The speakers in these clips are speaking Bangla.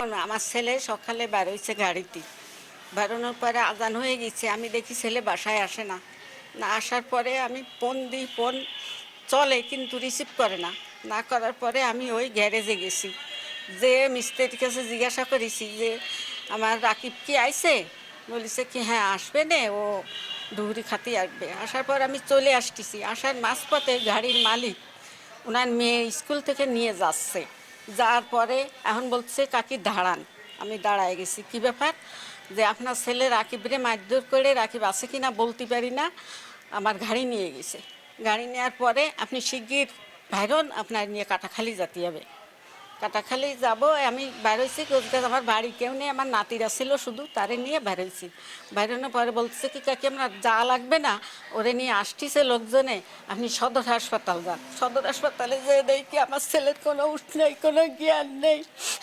আমার ছেলে সকালে বেরোইছে গাড়িতে। বেরোনোর পরে আজান হয়ে গেছে, আমি দেখি ছেলে বাসায় আসে না। না আসার পরে আমি ফোন দিই, ফোন চলে কিন্তু রিসিভ করে না। না করার পরে আমি ওই গ্যারেজে গেছি। যে মিস্ত্রির কাছে জিজ্ঞাসা করেছি যে, আমার রাকিব কি আইছে? বলেছে কি হ্যাঁ আসবে নে, ও ডুবরি খাতি আসবে। আসার পর আমি চলে আসতেছি। আসার মাঝপথে গাড়ির মালিক ওনার মেয়ে স্কুল থেকে নিয়ে যাচ্ছে। যাওয়ার পরে এখন বলছে, কাকি, দাঁড়ান। আমি দাঁড়ায় গেছি। কি ব্যাপার? যে আপনার ছেলে রাকিবরে মারধর করে রাকিব আছে কি না বলতে পারি না। আমার গাড়ি নিয়ে গেছে। গাড়ি নেওয়ার পরে আপনি শিগগির ভাইরন আপনার নিয়ে কাটাখালি যাতে হবে। কাটাখালি যাব, আমি বেরোইছি। কোচগাছ আমার বাড়ি কেউ নেই, আমার নাতিরা ছিল শুধু, তারে নিয়ে বেরোইছি। বেরোনোর পরে বলছে কি, কাকি আপনার যা লাগবে না, ওরে নিয়ে আসতিছে লোকজনে, আপনি সদর হাসপাতাল যান। সদর হাসপাতালে যে দেখি আমার ছেলের কোনো উঠ নেই, কোনো জ্ঞান নেই।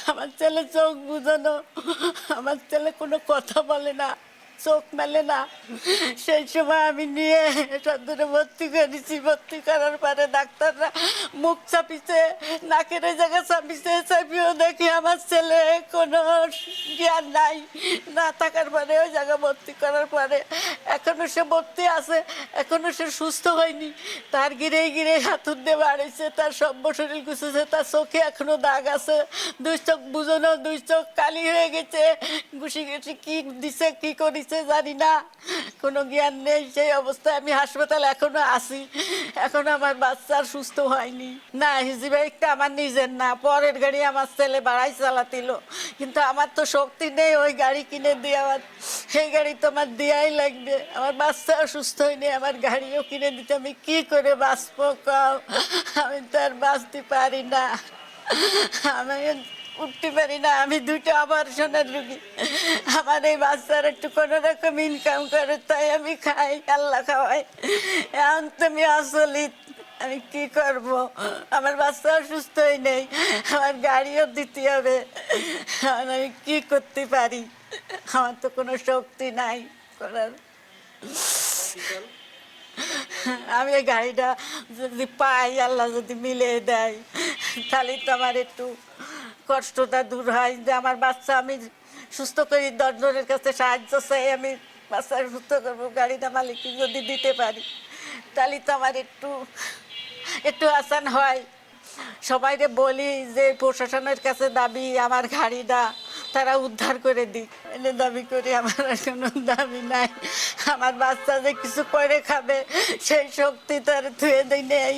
আমার ছেলে চোখ বুঝানো আমার ছেলে কোনো কথা বলে না। চোখ মেলে না। সেই সময় আমি নিয়ে সদরে ভর্তি করেছি ভর্তি করার পরে ডাক্তাররা মুখ চাপিছে, নাকের জায়গা চাপিছে, চাপিয়েও দেখি আমার ছেলে কোনো জ্ঞান নাই। না থাকার পরে ওই জায়গা ভর্তি করার পরে এখনও সে ভর্তি আছে, এখনও সে সুস্থ হয়নি। তার গিরে গিরে হাতুর দিয়ে বাড়িছে তার সব শরীর গুছেছে, তার চোখে এখনও দাগ আছে। দুই চোখ বুঝানো দুই চোখ কালি হয়ে গেছে। ঘুষি গেছে কি দিছে, কি করিছে জানি না। কোনো জ্ঞান নেই, সেই অবস্থায় আমি হাসপাতালে এখনও আছি। এখনও আমার বাচ্চার সুস্থ হয়নি। না, হিজি বাইকটা আমার নিজের না। পরের গাড়ি আমার ছেলে বাড়াই চালাতিল। কিন্তু আমার তো শক্তি নেই ওই গাড়ি কিনে দিয়ে আমার সেই গাড়ি তো আমার দেওয়াই লাগবে। আমার বাচ্চা অসুস্থ হয়নি, আমার গাড়িও কিনে দিতে আমি কি করে বাঁচবো কও? আমি তো আর বাঁচতে পারি না। আমি উঠতে পারি না, আমি দুটো অপারেশনের রুগী। আমার এই বাচ্চার একটু কোনো রকম ইনকাম করে তাই আমি খাই, আল্লাহ খাওয়াই এখন তুমি আসলি আমি কি করব? আমার বাচ্চা অসুস্থই নেই, আমার গাড়িও দিতে হবে। আমি কি করতে পারি? আমার তো কোনো শক্তি নাই করার। আমি এই গাড়িটা যদি পাই, আল্লাহ যদি মিলে দেয়, তাহলে তো আমার একটু কষ্টটা দূর হয়, যে আমার বাচ্চা আমি সুস্থ করি দশজনের কাছে সাহায্য চাই, আমি বাচ্চা সুস্থ করব, গাড়িটা মালিক যদি দিতে পারি, তাহলে তো আমার একটু একটু আসান হয়। সবাইকে বলি যে প্রশাসনের কাছে দাবি, আমার গাড়িটা তারা উদ্ধার করে দিক। এনে দাবি করি, আমার আর কোনো দাবি নাই। আমার বাচ্চা যে কিছু করে খাবে, সেই শক্তি তার থুয়ে দিই নেই